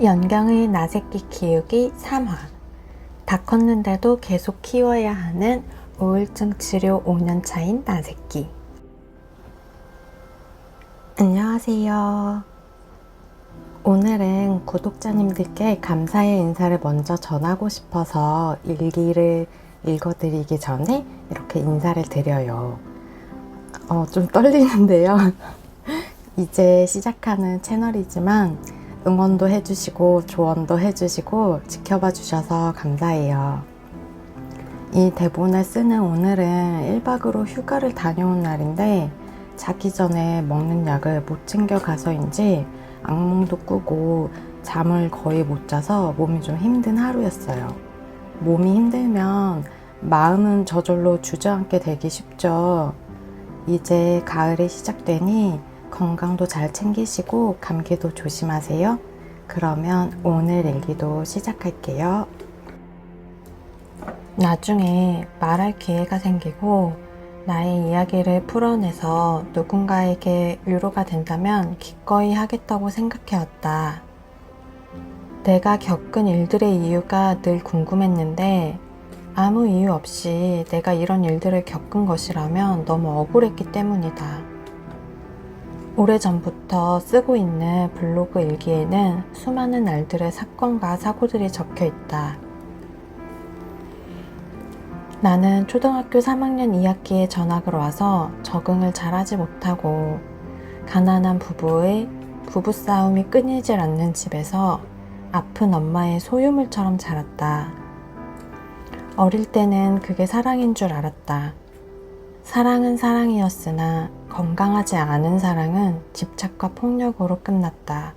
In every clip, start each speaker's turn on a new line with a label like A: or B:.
A: 연경의 나새끼 키우기 3화. 다 컸는데도 계속 키워야 하는 우울증 치료 5년 차인 나새끼. 안녕하세요. 오늘은 구독자님들께 감사의 인사를 먼저 전하고 싶어서 일기를 읽어드리기 전에 이렇게 인사를 드려요. 어, 좀 떨리는데요. 이제 시작하는 채널이지만 응원도 해주시고 조언도 해주시고 지켜봐 주셔서 감사해요. 이 대본을 쓰는 오늘은 1박으로 휴가를 다녀온 날인데 자기 전에 먹는 약을 못 챙겨 가서인지 악몽도 꾸고 잠을 거의 못 자서 몸이 좀 힘든 하루였어요. 몸이 힘들면 마음은 저절로 주저앉게 되기 쉽죠. 이제 가을이 시작되니 건강도 잘 챙기시고 감기도 조심하세요. 그러면 오늘 일기도 시작할게요. 나중에 말할 기회가 생기고 나의 이야기를 풀어내서 누군가에게 위로가 된다면 기꺼이 하겠다고 생각해왔다. 내가 겪은 일들의 이유가 늘 궁금했는데 아무 이유 없이 내가 이런 일들을 겪은 것이라면 너무 억울했기 때문이다. 오래전부터 쓰고 있는 블로그 일기에는 수많은 날들의 사건과 사고들이 적혀 있다. 나는 초등학교 3학년 2학기에 전학을 와서 적응을 잘하지 못하고 가난한 부부의 부부싸움이 끊이질 않는 집에서 아픈 엄마의 소유물처럼 자랐다. 어릴 때는 그게 사랑인 줄 알았다. 사랑은 사랑이었으나 건강하지 않은 사랑은 집착과 폭력으로 끝났다.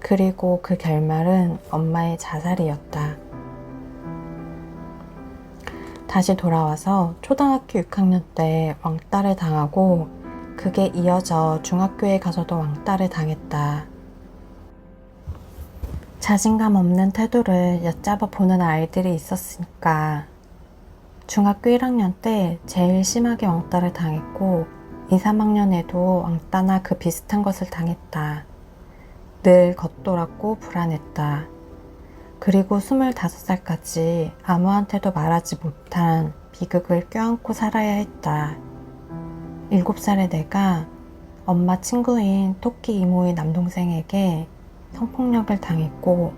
A: 그리고 그 결말은 엄마의 자살이었다. 다시 돌아와서 초등학교 6학년 때 왕따를 당하고 그게 이어져 중학교에 가서도 왕따를 당했다. 자신감 없는 태도를 엿잡아 보는 아이들이 있었으니까 중학교 1학년 때 제일 심하게 왕따를 당했고 2, 3학년에도 왕따나 그 비슷한 것을 당했다. 늘 겉돌았고 불안했다. 그리고 25살까지 아무한테도 말하지 못한 비극을 껴안고 살아야 했다. 7살의 내가 엄마 친구인 토끼 이모의 남동생에게 성폭력을 당했고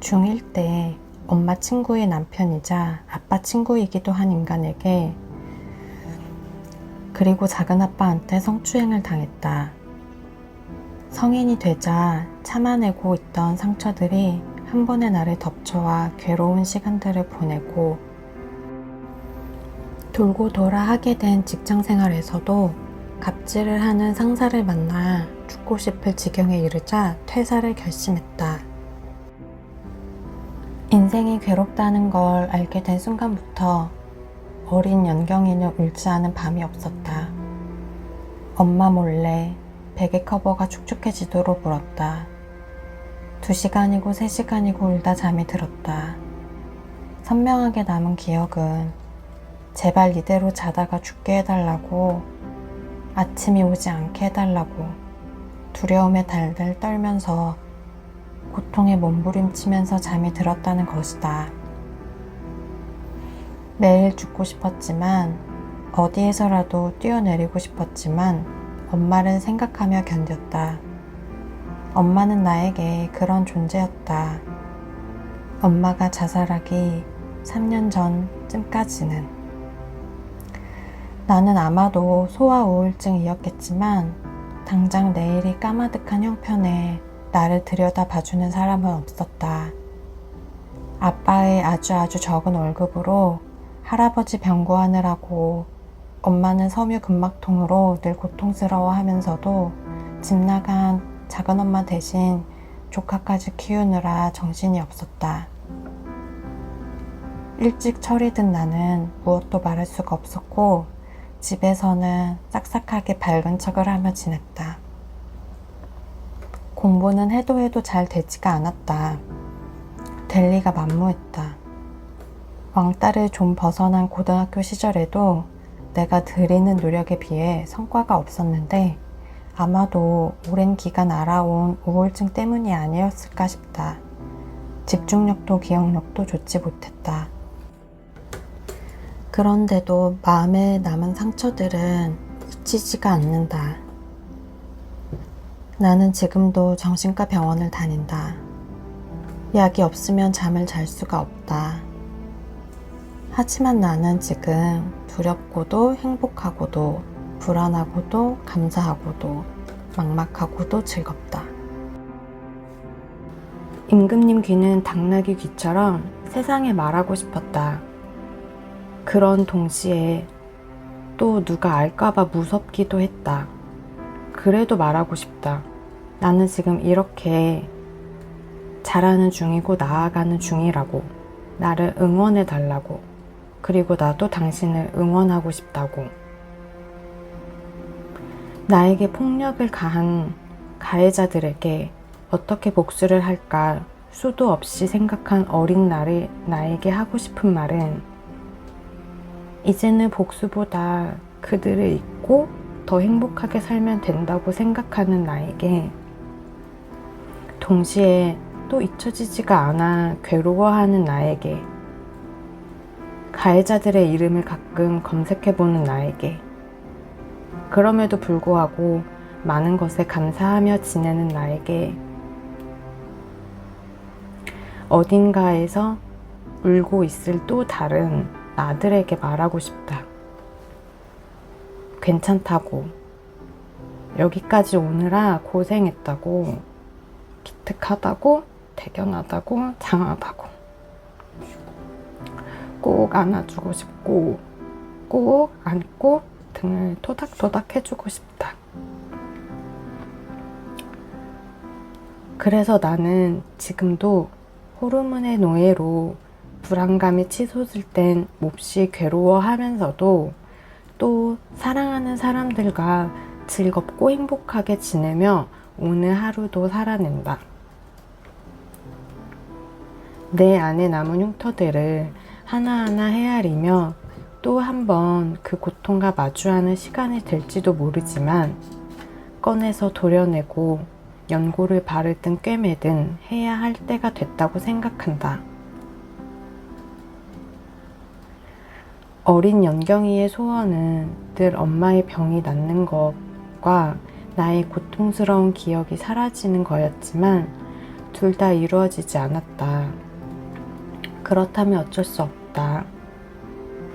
A: 중1 때 엄마 친구의 남편이자 아빠 친구이기도 한 인간에게 그리고 작은 아빠한테 성추행을 당했다. 성인이 되자 참아내고 있던 상처들이 한 번에 나를 덮쳐와 괴로운 시간들을 보내고 돌고 돌아 하게 된 직장 생활에서도 갑질을 하는 상사를 만나 죽고 싶을 지경에 이르자 퇴사를 결심했다. 인생이 괴롭다는 걸 알게 된 순간부터 어린 연경이는 울지 않은 밤이 없었다. 엄마 몰래 베개 커버가 축축해지도록 울었다. 두 시간이고 세 시간이고 울다 잠이 들었다. 선명하게 남은 기억은 제발 이대로 자다가 죽게 해달라고 아침이 오지 않게 해달라고 두려움에 달달 떨면서 고통에 몸부림치면서 잠이 들었다는 것이다. 매일 죽고 싶었지만 어디에서라도 뛰어내리고 싶었지만 엄마를 생각하며 견뎠다. 엄마는 나에게 그런 존재였다. 엄마가 자살하기 3년 전쯤까지는 나는 아마도 소아 우울증이었겠지만 당장 내일이 까마득한 형편에 나를 들여다 봐주는 사람은 없었다. 아빠의 아주 아주 적은 월급으로 할아버지 병구하느라고 엄마는 섬유 근막통으로 늘 고통스러워 하면서도 집 나간 작은 엄마 대신 조카까지 키우느라 정신이 없었다. 일찍 철이 든 나는 무엇도 말할 수가 없었고 집에서는 싹싹하게 밝은 척을 하며 지냈다. 공부는 해도 해도 잘 되지가 않았다. 될 리가 만무했다. 왕따를 좀 벗어난 고등학교 시절에도 내가 들이는 노력에 비해 성과가 없었는데 아마도 오랜 기간 알아온 우울증 때문이 아니었을까 싶다. 집중력도 기억력도 좋지 못했다. 그런데도 마음에 남은 상처들은 잊히지가 않는다. 나는 지금도 정신과 병원을 다닌다. 약이 없으면 잠을 잘 수가 없다. 하지만 나는 지금 두렵고도 행복하고도 불안하고도 감사하고도 막막하고도 즐겁다. 임금님 귀는 당나귀 귀처럼 세상에 말하고 싶었다. 그런 동시에 또 누가 알까봐 무섭기도 했다. 그래도 말하고 싶다. 나는 지금 이렇게 잘하는 중이고 나아가는 중이라고. 나를 응원해 달라고. 그리고 나도 당신을 응원하고 싶다고. 나에게 폭력을 가한 가해자들에게 어떻게 복수를 할까 수도 없이 생각한 어린 나를 나에게 하고 싶은 말은 이제는 복수보다 그들을 잊고 더 행복하게 살면 된다고 생각하는 나에게 동시에 또 잊혀지지가 않아 괴로워하는 나에게 가해자들의 이름을 가끔 검색해보는 나에게 그럼에도 불구하고 많은 것에 감사하며 지내는 나에게 어딘가에서 울고 있을 또 다른 나들에게 말하고 싶다. 괜찮다고. 여기까지 오느라 고생했다고. 기특하다고. 대견하다고. 장하다고. 꼭 안아주고 싶고, 꼭 안고 등을 토닥토닥 해주고 싶다. 그래서 나는 지금도 호르몬의 노예로 불안감이 치솟을 땐 몹시 괴로워하면서도 또 사랑하는 사람들과 즐겁고 행복하게 지내며 오늘 하루도 살아낸다. 내 안에 남은 흉터들을 하나하나 헤아리며 또 한 번 그 고통과 마주하는 시간이 될지도 모르지만 꺼내서 도려내고 연고를 바를 든 꿰매든 해야 할 때가 됐다고 생각한다. 어린 연경이의 소원은 늘 엄마의 병이 낫는 것과 나의 고통스러운 기억이 사라지는 거였지만 둘 다 이루어지지 않았다. 그렇다면 어쩔 수 없다.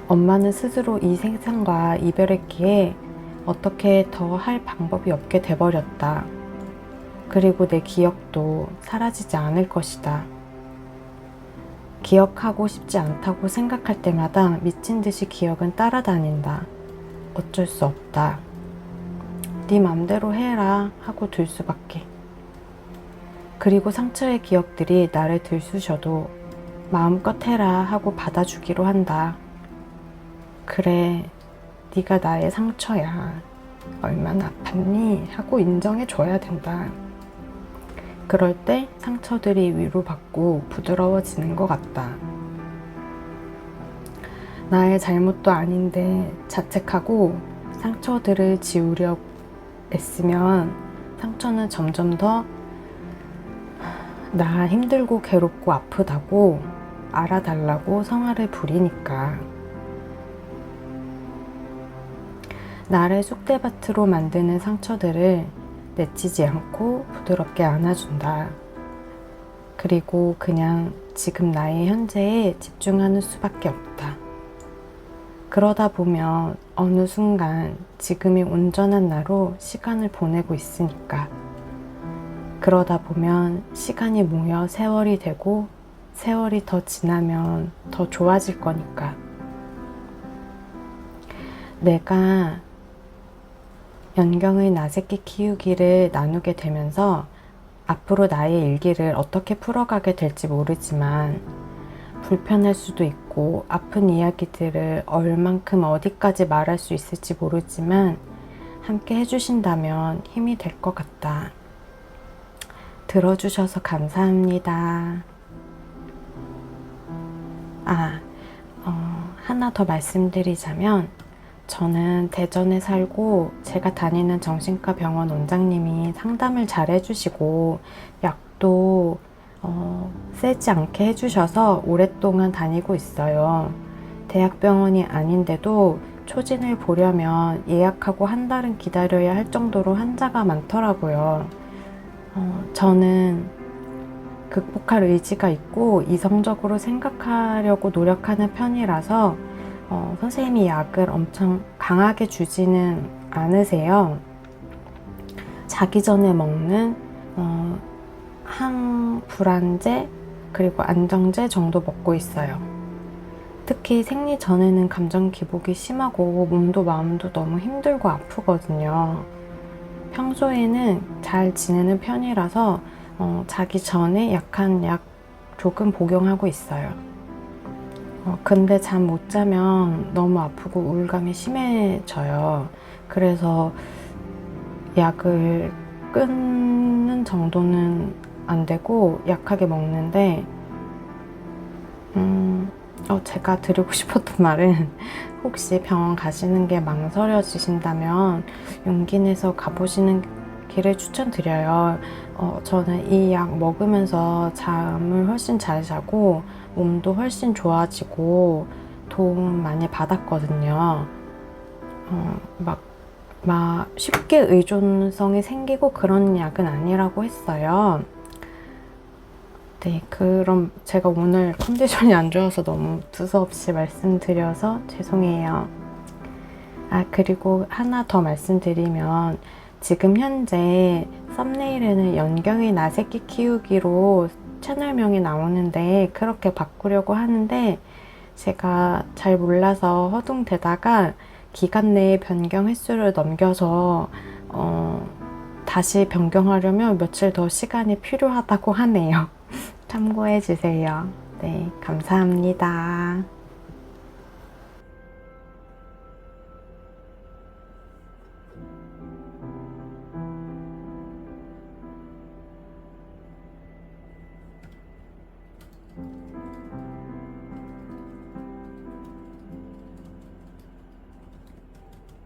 A: 엄마는 스스로 이 세상과 이별했기에 어떻게 더 할 방법이 없게 돼버렸다. 그리고 내 기억도 사라지지 않을 것이다. 기억하고 싶지 않다고 생각할 때마다 미친 듯이 기억은 따라다닌다. 어쩔 수 없다. 네 맘대로 해라 하고 둘 수밖에. 그리고 상처의 기억들이 나를 들쑤셔도 마음껏 해라 하고 받아주기로 한다. 그래, 네가 나의 상처야. 얼마나 아팠니? 하고 인정해줘야 된다. 그럴 때 상처들이 위로받고 부드러워지는 것 같다. 나의 잘못도 아닌데 자책하고 상처들을 지우려 애쓰면 상처는 점점 더 나 힘들고 괴롭고 아프다고 알아달라고 성화를 부리니까. 나를 쑥대밭으로 만드는 상처들을 내치지 않고 부드럽게 안아준다. 그리고 그냥 지금 나의 현재에 집중하는 수밖에 없다. 그러다 보면 어느 순간 지금이 온전한 나로 시간을 보내고 있으니까. 그러다 보면 시간이 모여 세월이 되고 세월이 더 지나면 더 좋아질 거니까. 내가 연경의 나새끼 키우기를 나누게 되면서 앞으로 나의 일기를 어떻게 풀어가게 될지 모르지만 불편할 수도 있고 아픈 이야기들을 얼만큼 어디까지 말할 수 있을지 모르지만 함께 해주신다면 힘이 될 것 같다. 들어주셔서 감사합니다. 아, 어, 하나 더 말씀드리자면 저는 대전에 살고 제가 다니는 정신과 병원 원장님이 상담을 잘 해주시고 약도 어, 세지 않게 해주셔서 오랫동안 다니고 있어요. 대학병원이 아닌데도 초진을 보려면 예약하고 한 달은 기다려야 할 정도로 환자가 많더라고요. 어, 저는 극복할 의지가 있고 이성적으로 생각하려고 노력하는 편이라서 어, 선생님이 약을 엄청 강하게 주지는 않으세요. 자기 전에 먹는 어, 항불안제 그리고 안정제 정도 먹고 있어요. 특히 생리 전에는 감정 기복이 심하고 몸도 마음도 너무 힘들고 아프거든요. 평소에는 잘 지내는 편이라서 어, 자기 전에 약한 약 조금 복용하고 있어요. 어, 근데 잠 못 자면 너무 아프고 우울감이 심해져요. 그래서 약을 끊는 정도는 안 되고 약하게 먹는데, 음, 어, 제가 드리고 싶었던 말은 혹시 병원 가시는 게 망설여지신다면 용기 내서 가보시는 길을 추천드려요. 어, 저는 이 약 먹으면서 잠을 훨씬 잘 자고 몸도 훨씬 좋아지고 도움 많이 받았거든요. 어, 막, 막 쉽게 의존성이 생기고 그런 약은 아니라고 했어요. 네, 그럼 제가 오늘 컨디션이 안 좋아서 너무 두서없이 말씀드려서 죄송해요. 아, 그리고 하나 더 말씀드리면 지금 현재 썸네일에는 연경이 나새끼 키우기로 채널명이 나오는데 그렇게 바꾸려고 하는데 제가 잘 몰라서 허둥대다가 기간 내에 변경 횟수를 넘겨서 어, 다시 변경하려면 며칠 더 시간이 필요하다고 하네요. 참고해 주세요. 네, 감사합니다.